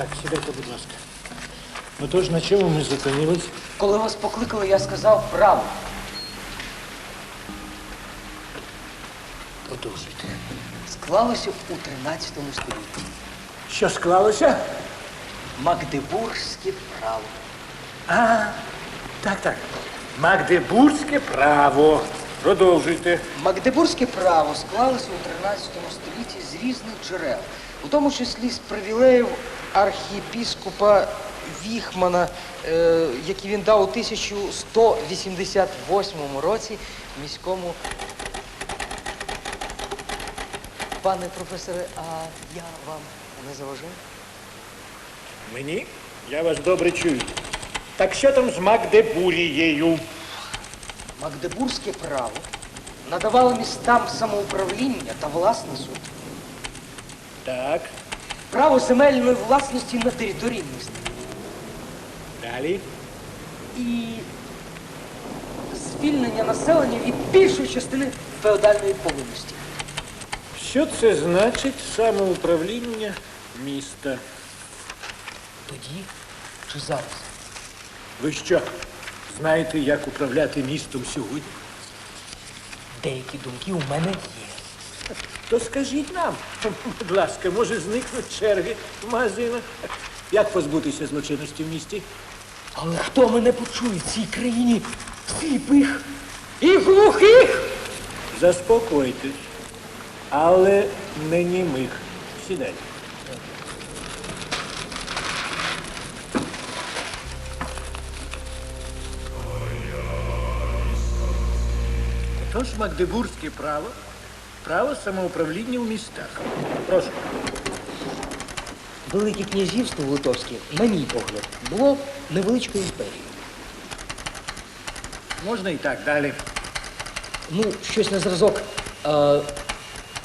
Так, сідайте, будь ласка. Ну тож на чому ми зупинились? Коли вас покликали, я сказав право. Продовжуйте. Склалося у 13 столітті. Що склалося? Магдебурзьке право. А, так, так. Магдебурзьке право. Продовжуйте. Магдебурзьке право склалося у 13 столітті з різних джерел, у тому числі з привілеїв архієпіскопа Віхмана, е, які він дав у 1188 році міському. Пане професоре, а я вам не заважаю? Мені? Я вас добре чую. Так що там з Магдебурією? Магдебурзьке право надавало містам самоуправління та власний суд. Так, Право земельної власності на території міста. далі. І звільнення населення від більшої частини феодальної повинності. Що це значить самоуправління міста? Тоді чи зараз? Ви що, знаєте, як управляти містом сьогодні? Деякі думки у мене є. То скажіть нам, будь ласка, може зникнуть черги в магазинах? Як позбутися злочинності в місті? Але хто мене почує в цій країні сліпих і глухих? Заспокойтесь, але не німих. Сідайте. Тож Магдебурзьке право, право самоуправління в містах. Прошу. Велике князівство Литовське, на мій погляд, було невеличкою імперією. Можна і так далі. Ну, щось на зразок. Е,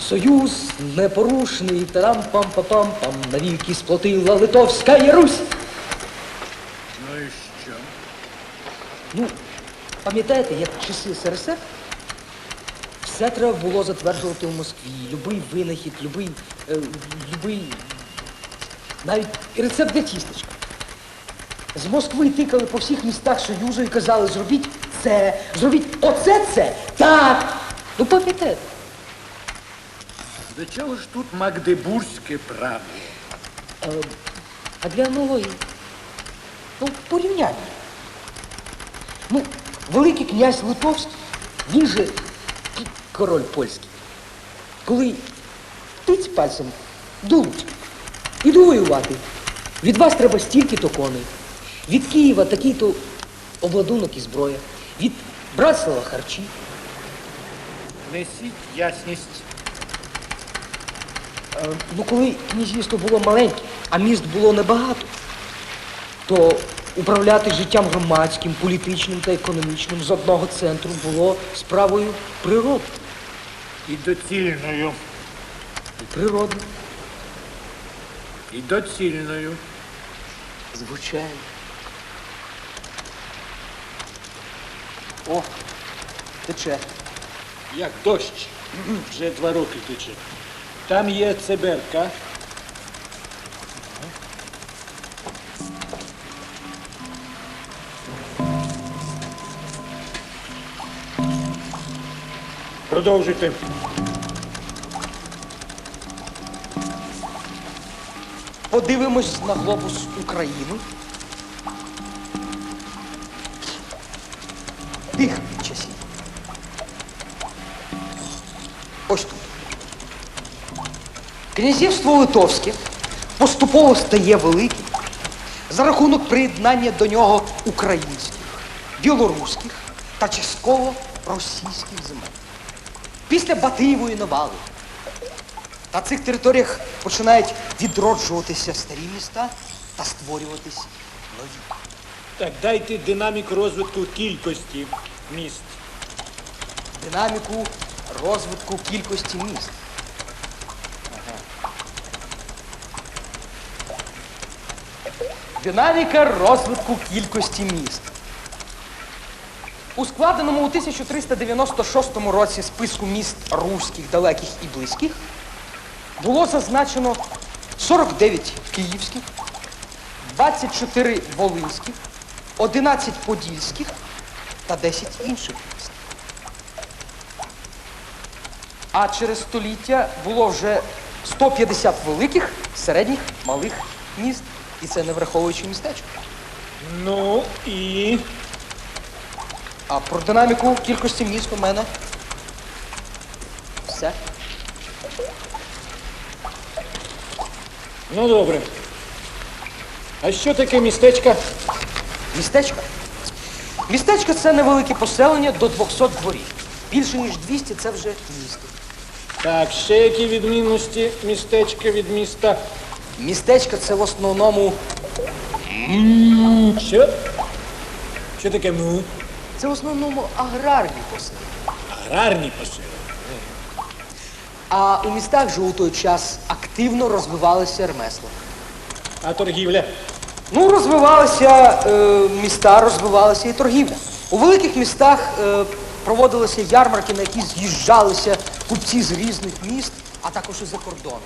Союз непорушний, тарам пам па пам пам навіки сплотила Литовська і Русь. Ну і що? Ну, пам'ятаєте, як часи СРСР все треба було затверджувати в Москві. Любий винахід, любий, е, любий, навіть рецепт для тістечка. З Москви тикали по всіх містах Союзу і казали, зробіть це, зробіть оце це. Так. Ну пам'ятаєте. До чого ж тут Магдебурзьке право? Е, а для аналогії? Ну, порівняння. Ну, Великий князь Литовський, він же король польський. Коли тиць пальцем дулуть, іду воювати. Від вас треба стільки-то коней. Від Києва такий-то обладунок і зброя. Від Братслава харчі. Несіть ясність. Е, Ну, коли князівство було маленьке, а міст було небагато, то управляти життям громадським, політичним та економічним з одного центру було справою природи. І доцільною. І природно. І доцільною. Звичайно. О, тече. Як дощ. Вже два роки тече. Там є циберка. Продовжуйте. Подивимось на глобус України. Тих часів. Ось тут. Князівство Литовське поступово стає великим за рахунок приєднання до нього українських, білоруських та частково російських земель. Після Батиєвої навали на цих територіях починають відроджуватися старі міста та створюватись нові. Так, дайте динамік розвитку кількості міст. Динаміку розвитку кількості міст. Динаміка розвитку кількості міст. У складеному у 1396 році списку міст руських, далеких і близьких було зазначено 49 київських, 24 волинських, 11 подільських та 10 інших міст. А через століття було вже 150 великих, середніх, малих міст. І це не враховуючи містечко. Ну і. А про динаміку кількості міст у мене все. Ну добре. А що таке містечко? Містечко. Містечко це невелике поселення до 200 дворів. Більше ніж 200 це вже місто. Так, ще які відмінності містечка від міста? Містечко це в основному Що? Що таке ну? Це в основному аграрні поселення. Аграрні посили. А у містах же у той час активно розвивалися ремесла. А торгівля? Ну, розвивалися е, міста, розвивалася і торгівля. У великих містах е, проводилися ярмарки, на які з'їжджалися купці з різних міст, а також і за кордону.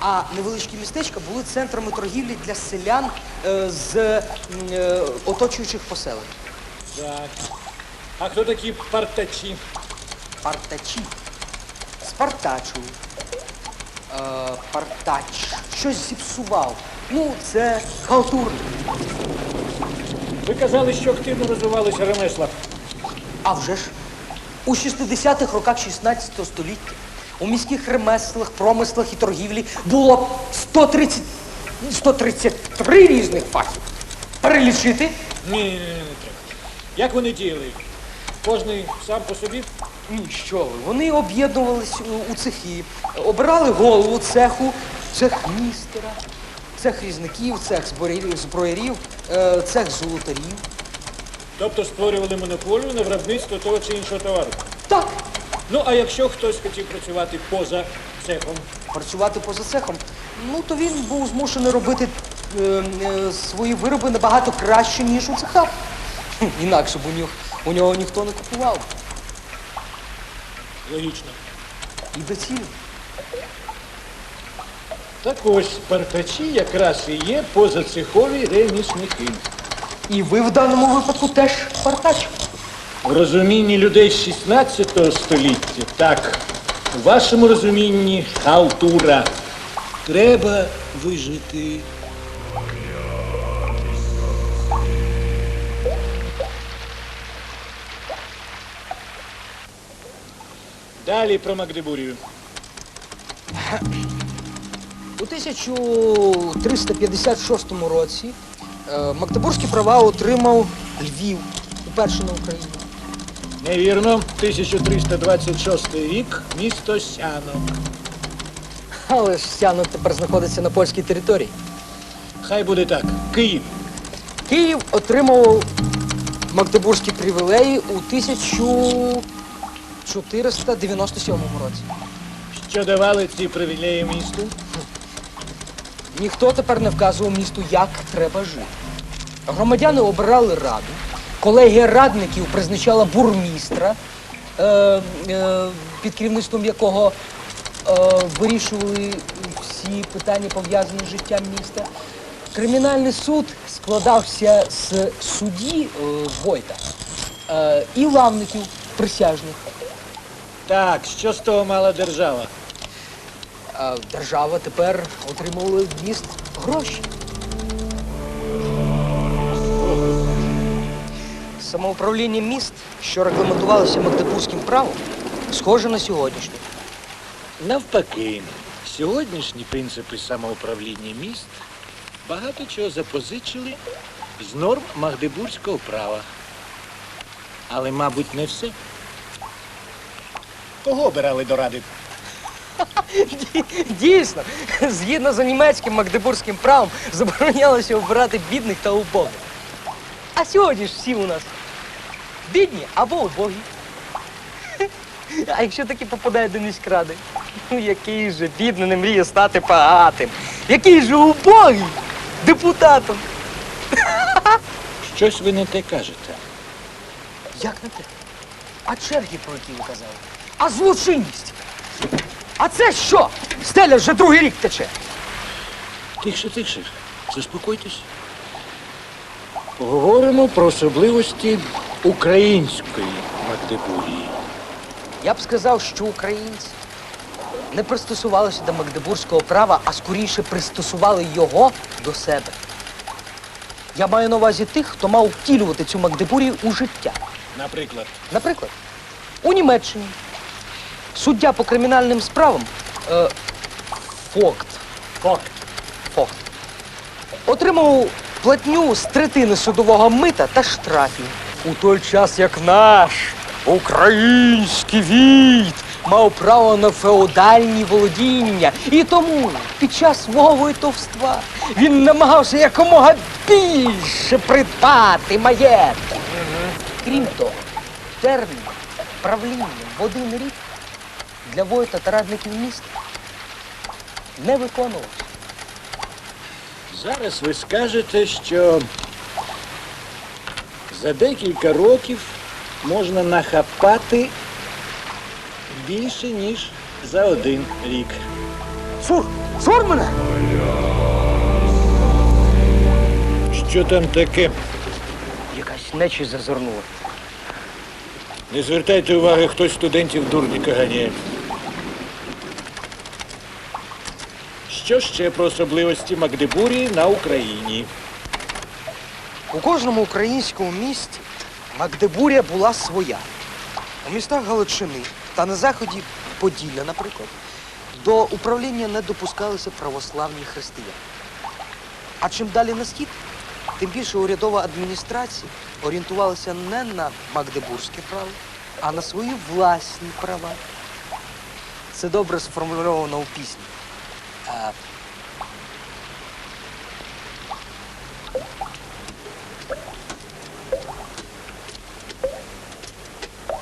А невеличкі містечка були центрами торгівлі для селян е, з е, оточуючих поселень. Так. А хто такі партачі? Партачі. Спартачу. Е, партач. Щось зіпсував. Ну, це халтурник. Ви казали, що активно розвивалися ремесла. А вже ж у 60-х роках 16 століття у міських ремеслах, промислах і торгівлі було 130, 133 різних фахів. Перелічити? Ні, ні, ні, не треба. Як вони діяли? Кожний сам по собі? Ні, що ви. Вони об'єднувались у, у цехи, обирали голову цеху, цех містера, цех різників, цех зброярів, зброярів, е, цех золотарів. Тобто створювали монополію на виробництво того чи іншого товару. Так, Ну, а якщо хтось хотів працювати поза цехом, працювати поза цехом, ну то він був змушений робити е, е, свої вироби набагато краще, ніж у цехах. Інакше б у нього, у нього ніхто не купував. логічно. І доцільно. Так ось партачі якраз і є позацехові ремісники. І ви в даному випадку теж партач. В розумінні людей 16 століття, так, у вашому розумінні халтура. Треба вижити. Далі про Магдебурію. У 1356 році е, Магдебурзькі права отримав Львів, уперше на Україні. Невірно, 1326 рік, місто Сянок. Але ж Сянок тепер знаходиться на польській території. Хай буде так. Київ. Київ отримав Магдебурзькі привілеї у 1497 році. Що давали ці привілеї місту? Ніхто тепер не вказував місту, як треба жити. Громадяни обирали раду, колегія радників призначала бурмістра, е, е, під керівництвом якого е, вирішували всі питання, пов'язані з життям міста. Кримінальний суд складався з судді е, Войта е, і лавників присяжних. Так, що з того мала держава? А держава тепер отримувала в міст гроші. Самоуправління міст, що регламентувалося Магдебурзьким правом, схоже на сьогоднішнє. Навпаки, сьогоднішні принципи самоуправління міст багато чого запозичили з норм Магдебурзького права. Але, мабуть, не все. Кого обирали до ради? Дійсно, згідно з німецьким магдебурзьким правом, заборонялося обирати бідних та убогих. А сьогодні ж всі у нас бідні або убогі. А якщо таки попадає до міськради, ну який же бідний не мріє стати багатим, який же убогий депутатом. Щось ви не те кажете. Як не те? А черги, про які ви казали? А злочинність? А це що? Стеля вже другий рік тече. Тихше, тихше. Заспокойтесь. Поговоримо про особливості української Магдебурії. Я б сказав, що українці не пристосувалися до магдебурзького права, а скоріше пристосували його до себе. Я маю на увазі тих, хто мав втілювати цю Магдебурію у життя. Наприклад, Наприклад, у Німеччині суддя по кримінальним справам е, Фокт, факт. Фокт отримав платню з третини судового мита та штрафів. У той час як наш український війт мав право на феодальні володіння. І тому під час свого войтовства він намагався якомога більше придбати маєтку. Крім того, термін правління в один рік для войта та радників міста не виконувався. Зараз ви скажете, що за декілька років можна нахапати більше, ніж за один рік. Сур! Сур мене! Що там таке? Якась нечість зазирнула. Не звертайте уваги, хтось студентів дурника ганяє. Що ще про особливості Магдебурії на Україні? У кожному українському місті Магдебурія була своя. У містах Галичини та на заході Поділля, наприклад, до управління не допускалися православні християни. А чим далі на схід, тим більше урядова адміністрація орієнтувалася не на магдебурзьке право, а на свої власні права. Це добре сформульовано у пісні. А,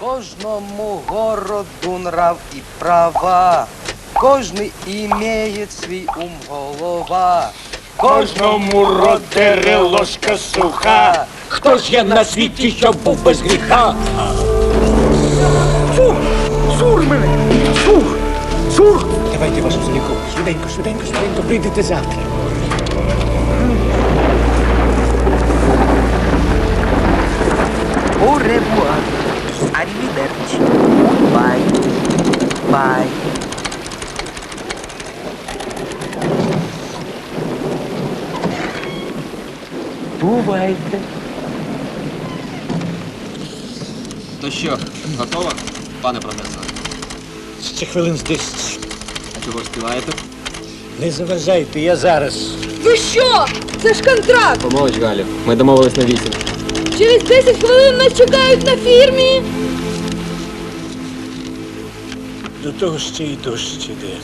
Кожному городу нрав і права, кожний імеє свій ум голова. Кожному родере ложка суха. Хто ж є на світі, що був без гріха? Сур! Сур мене! Сур! Сур! Давайте вашу зніку. Швиденько, швиденько, швиденько, прийдете завтра. Au revoir. Arrivederci. Bye. Bye. Бувайте. То що, готова, пане професоре? Ще хвилин з десять. А чого співаєте? Не заважайте, я зараз. Ви що? Це ж контракт! Помолич, Галю. Ми домовились на вісім. Через 10 хвилин нас чекають на фірмі. До того ще й дощ іде.